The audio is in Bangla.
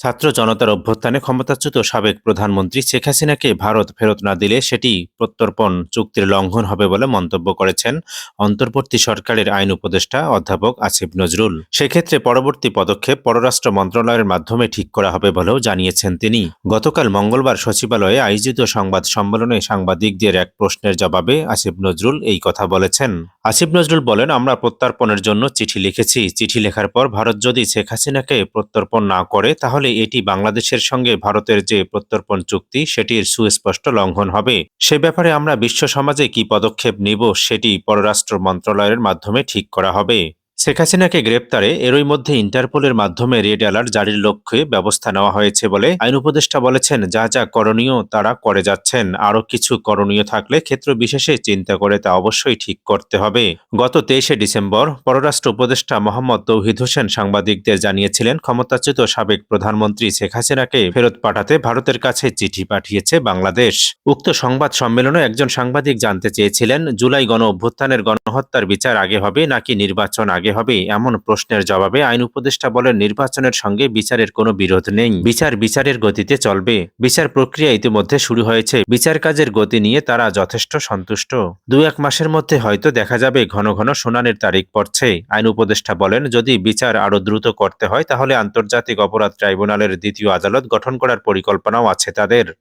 ছাত্র জনতার অভ্যুত্থানে ক্ষমতাচ্যুত সাবেক প্রধানমন্ত্রী শেখ হাসিনাকে ভারত ফেরত না দিলে সেটি প্রত্যর্পণ চুক্তির লঙ্ঘন হবে বলে মন্তব্য করেছেন অন্তর্বর্তী সরকারের আইন উপদেষ্টা অধ্যাপক আসিফ নজরুল। সেক্ষেত্রে পরবর্তী পদক্ষেপ পররাষ্ট্র মন্ত্রণালয়ের মাধ্যমে ঠিক করা হবে বলেও জানিয়েছেন তিনি। গতকাল মঙ্গলবার সচিবালয়ে আয়োজিত সংবাদ সম্মেলনে সাংবাদিকদের এক প্রশ্নের জবাবে আসিফ নজরুল এই কথা বলেছেন। আসিফ নজরুল বলেন, আমরা প্রত্যর্পণের জন্য চিঠি লিখেছি। চিঠি লেখার পর ভারত যদি শেখ হাসিনাকে প্রত্যর্পণ না করে, তাহলে এটি বাংলাদেশের সঙ্গে ভারতের যে প্রত্যর্পণ চুক্তি, সেটির সুস্পষ্ট লঙ্ঘন হবে। সে ব্যাপারে আমরা বিশ্ব সমাজে কি পদক্ষেপ নিব, সেটি পররাষ্ট্র মন্ত্রণালয়ের মাধ্যমে ঠিক করা হবে। শেখ হাসিনাকে গ্রেপ্তারে এরই মধ্যে ইন্টারপোলের মাধ্যমে রেড অ্যালার্ট জারির লক্ষ্যে ব্যবস্থা নেওয়া হয়েছে বলে আইন উপদেষ্টা বলেছেন, যা যা করণীয় তারা করে যাচ্ছেন। আরও কিছু করণীয় থাকলে ক্ষেত্র বিশেষে চিন্তা করে তা অবশ্যই ঠিক করতে হবে। গত তেইশে ডিসেম্বর পররাষ্ট্র উপদেষ্টা মোহাম্মদ তৌহিদ হোসেন সাংবাদিকদের জানিয়েছিলেন, ক্ষমতাচ্যুত সাবেক প্রধানমন্ত্রী শেখ হাসিনাকে ফেরত পাঠাতে ভারতের কাছে চিঠি পাঠিয়েছে বাংলাদেশ। উক্ত সংবাদ সম্মেলনে একজন সাংবাদিক জানতে চেয়েছিলেন, জুলাই গণ অভ্যুত্থানের গণহত্যার বিচার আগে হবে নাকি নির্বাচন আগে হবে এমন প্রশ্নের জবাবে আইন উপদেষ্টা বলেন নির্বাচনের সঙ্গে বিচারের কোনো বিরোধ নেই। বিচার বিচারের গতিতে চলবে। বিচার প্রক্রিয়া ইতিমধ্যে শুরু হয়েছে। বিচার কাজের গতি নিয়ে তারা যথেষ্ট সন্তুষ্ট। দু এক মাসের মধ্যে হয়তো দেখা যাবে ঘন ঘন শুনানির তারিখ পড়ছে। আইন উপদেষ্টা বলেন, যদি বিচার আরও দ্রুত করতে হয়, তাহলে আন্তর্জাতিক অপরাধ ট্রাইব্যুনালের দ্বিতীয় আদালত গঠন করার পরিকল্পনাও আছে তাদের।